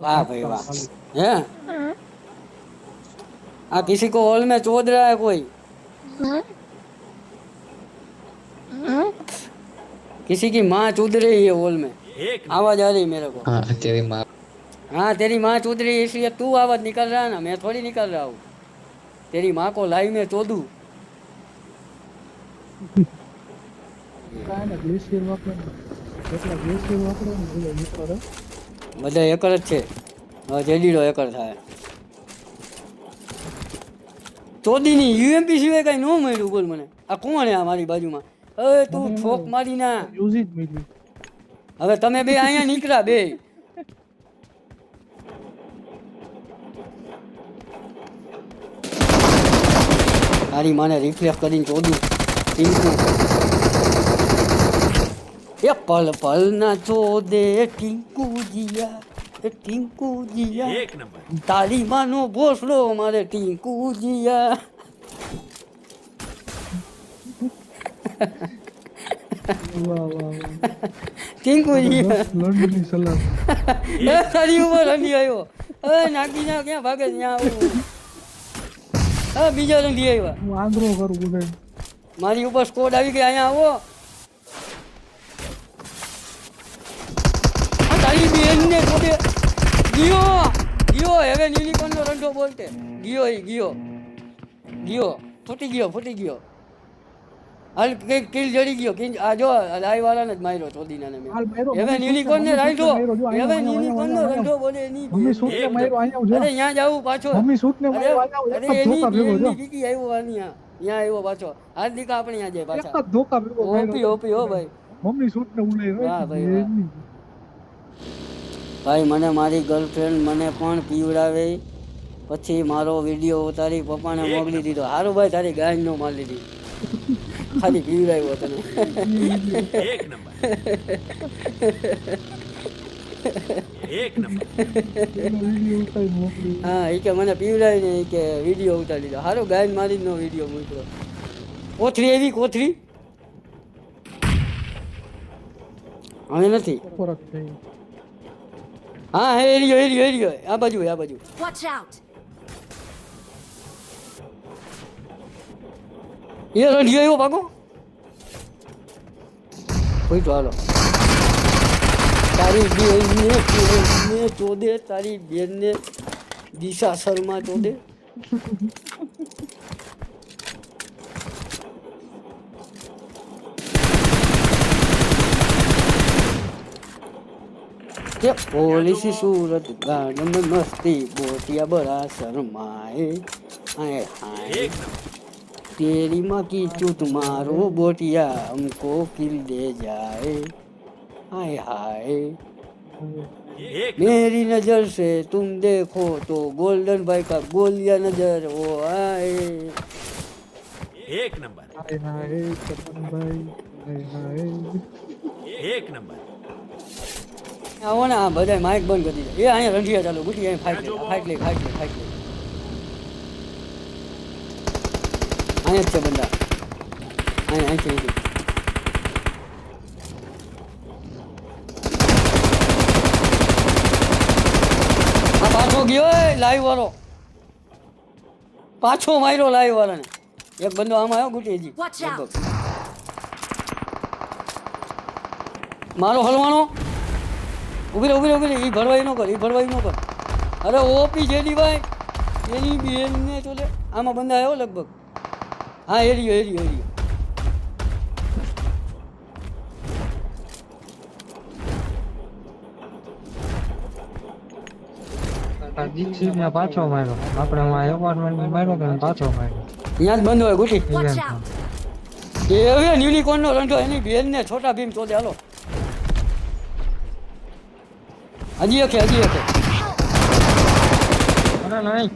वाह भाई वाह हैं हाँ किसी को हॉल में चोद रहा है कोई किसी की माँ चूद रही है हॉल में आवाज आ रही मेरे को हाँ तेरी माँ हाँ तेरी माँ चूद रही है इसलिए तू आवाज निकल रहा है ना मैं थोड़ी निकल रहा हूँ तेरी माँ को लाइव में चोदू કાંઈ ગ્લેશિયર વાપરે ને એટલા ગ્લેશિયર વાપરે ને બધા નીકળે બધા એકર જ છે. હવે જેડીડો એકર થાય. ચોદીની યુએમપી સિવાય કઈ ન મળ્યું બોલ મને. આ કોણ આ મારી બાજુમાં? હવે તું ઠોક મારી ના. હવે તમે બે અહીંયા નીકળ્યા બે. તારી માને રિફ્લેક્ટ કરીને ચોદું. ટીંકુ. એ પલ પલ ના ચોદે ટીંકુ જીયા એ ટીંકુ જીયા. એક નંબર. તારી માનો ભોસડો મારે ટીંકુ જીયા. ટીંકુ જીયા. સલાહ. એ તારી ઉપર રંડી આવ્યો. હવે નાખી ના ક્યાં ભાગે ત્યાં આવું. હા બીજો રંડી આવ્યા. હું આંધળો કરું મારી ઉપર સ્કોડ આવી ગઈ અહીંયા આવો. તારી જોડે ગયો ગયો હવે યુનિકોર્નનો રંડો બોલતે. ગયો એ ગયો. ગયો ફૂટી ગયો ફૂટી ગયો. હાલ કંઈક કિલ જડી ગયો. કિલ આ જો લાઈ વાળાને જ માર્યો ચોદીનાને મેં. હવે યુનિકોર્ન ને રાખ્યો હવે યુનિકોર્ન નો રંડો બોલે ની મમ્મી સૂટ ને માર્યો અહીંયા અરે ત્યાં જાવું પાછો. મમ્મી સૂટ ને અરે એની બીજી એની આવ્યો અહીંયા અહીંયા આવ્યો પાછો. હાર્દિક આપણે ત્યાં જાય પાછા. ધોકા ઓપી ઓપી હો ભાઈ. મમ્મી સૂટ ને ઉલે હા. ભાઈ. ભાઈ મને મારી ગર્લફ્રેન્ડ મને પણ પીવડાવે. પછી મારો વીડિયો ઉતારી પપ્પાને મોકલી દીધો. સારું ભાઈ તારી ગાય નો મારી દીધી ખાલી પીવડાવ્યો તને. એક નંબર. એક નંબર. વીડિયો ઉતારી મોકલી હા એ કે મને પીવડાવી ને કે વીડિયો ઉતારી દીધો. સારું ગાય મારી નો વીડિયો મૂક્યો. કોથરી એવી કોથરી હવે નથી. ફરક થઈ હા હે એરિયો એરિયો એરિયો આ બાજુ આ બાજુ. વોચ આઉટ એ રંઢિયો એવો ભાગો. કોઈ તો હાલો. તારી બેનને બેનને ચોદે તારી બેનને દિશા શર્મા ચોદે કે પોલીસ સુરત ગાર્ડન મસ્તી બોટિયા બડા શર્માએ હાય હાય એક નંબર तेरी माँ की चूत मारो बोटिया हमको किल दे जाए हाय हाय એક मेरी नजर से तुम देखो तो गोल्डन भाई का गोलिया नजर वो आए એક નંબર હાય હાય ચતનભાઈ હાય હાય એક નંબર આવો ને આ બધા માઇક બંધ કરી દે એ અહીંયા રંધિયા ચાલુ ગુટી અહીં ફાઇટ લે ફાઇટ લે ફાઇટ લે ફાઇટ લે. અહીંયા જ છે બંદા. અહીં અહીંથી અહીંથી આ પાછો ગયો લાઈવ વાળો. પાછો માર્યો લાઈવ વાળાને. એક બંદો આમાં આવ્યો ગુટીજી. મારો હલવાનો? ઊભી ઊભી ઊભી એ ભરવાઈ ન કર એ ભરવાઈ ન કર. અરે ઓપી જેડી ભાઈ એની બેનને ચોલે. આમાં બંધ આવ્યો લગભગ. હા એરિયો એરિયો એરિયો દીક્ષિતને પાછો માર્યો. આપણે હું એપાર્ટમેન્ટ માર્યો તો પાછો માર્યો? ત્યાં જ બંધ હોય ગુટી! એ હવે યુનિકોર્નનો રંધો એની બેનને છોટા ભીમ ચોદે હાલો. હજી એકે હજી એકે અરે નહીં.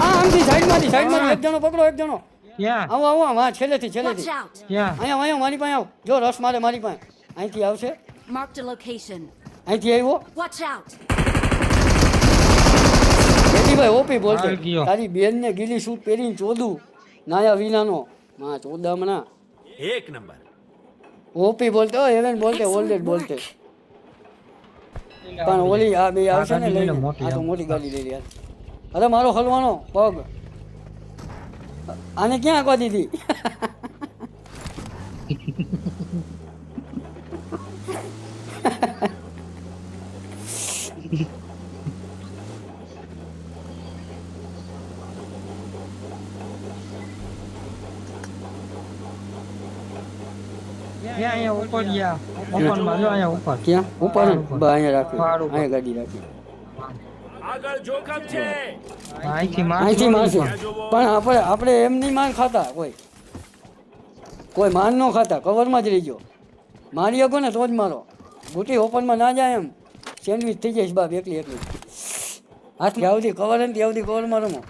આ આમથી સાઈડમાંથી સાઈડમાંથી એક જણો પકડો એક જણો. ક્યાં? આવો આવો આમ, હા છેલ્લેથી છેલ્લેથી. Watch અહીંયા અહીંયા મારી પાસે આવ. જો રસ મારે મારી પાસે. અહીંથી આવશે. અહીંથી આવ્યો. Out! ભાઈ ઓપી બોલશે. તારી બેનને ગીલી સૂટ પહેરીને ચોદું. નાયા વિનાનો. માં ચોદામણા એક નંબર. ઓપી બોલતે ઓ હેવન બોલતે Excellent ઓલ્ડેડ બોલતે. પણ ઓલી આ બે આવશે ને લઈ લઈને. આ તો મોટી ગાડી લઈ યાર અરે મારો હલવાનો પગ. આને ક્યાં આંકવા દીધી? ત્યાં અહીંયા ઉપર ગયા. ઓપનમાં જો અહીંયા ઉપર. ક્યાં? ઉપર ને? ઉપર. બા અહીંયા રાખી. અહીંયા ગાડી રાખી. આગળ જોખમ છે. અહીંથી અહીંથી મારશો. પણ આપણે આપણે એમ નહીં માન ખાતા કોઈ. કોઈ માન ન ખાતા. કવરમાં જ રહીજો. મારી શકો ને તો જ મારો. ગુટી ઓપનમાં ના જાય એમ. સેન્ડવિચ થઈ જઈશ બાપ એકલી એકલી. હાથથી આવતી કવર ને આવતી કવરમાં રમો.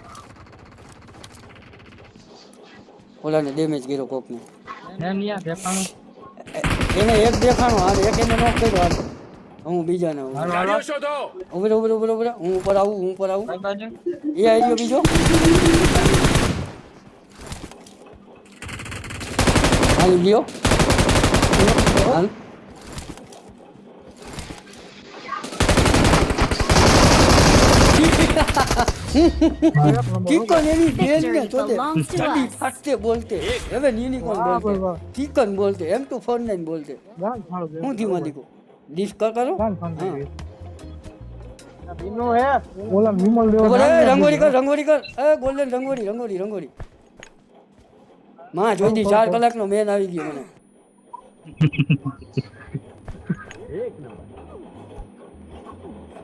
ઓલાને ડેમેજ કર્યો કોકને. એ- એને એક દેખાણો હાલ એક એને નોક કર્યો હાલ. હું બીજાને ઉભરે ઉભરે ઉભરે ઉભરે. હું ઉપર આવું હું ઉપર આવું. એ આવી ગયો બીજો. આવી ગયો. હાલ. ચિકન એની બેન ને to ચડી. ફાટતે બોલતે હવે યુનિકોર્ન બોલતે. ચિકન બોલતે એમ ટુ ફોર નાઇન બોલતે. હું ધીમા દીકું ડિસ્કસ કરો દે. રંગોળી કર રંગોળી કર એ ગોલ્ડન રંગોળી રંગોળી રંગોળી માં જોઈ દી ચાર કલાકનો મેન આવી ગયો મને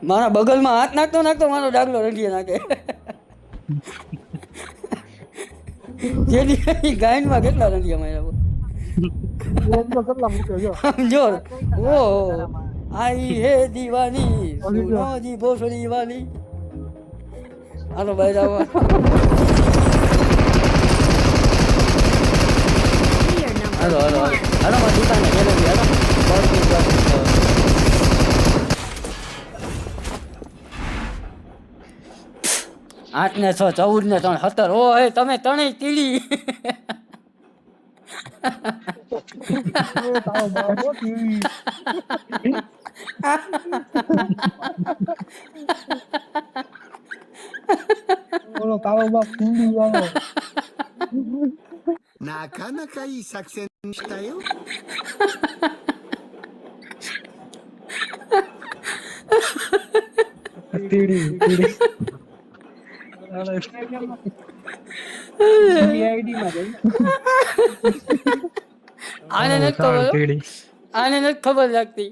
મારા બગલમાં હાથ નાખતો નાખતો મારો ડાગલો રંગીએ નાખે જેની ગાયનમાં કેટલા રંગીયા માર્યા જો ઓ આઈ હે દીવાની સુનોજી ભોસડી વાલી. We are number હાલો હાલો. હાલો. મારા દુકાને ગેલેરી હાલો. આઠ ને છ ચૌદ ને ત્રણ સત્તર ઓ હે તમે ત્રણેય તીડી એ તારો બાપો ટીવી ઓલો તારો બાપ ટીવી વાળોなかなかいい作戦したよ。 આને નથી ખબર. આને નથી ખબર લાગતી.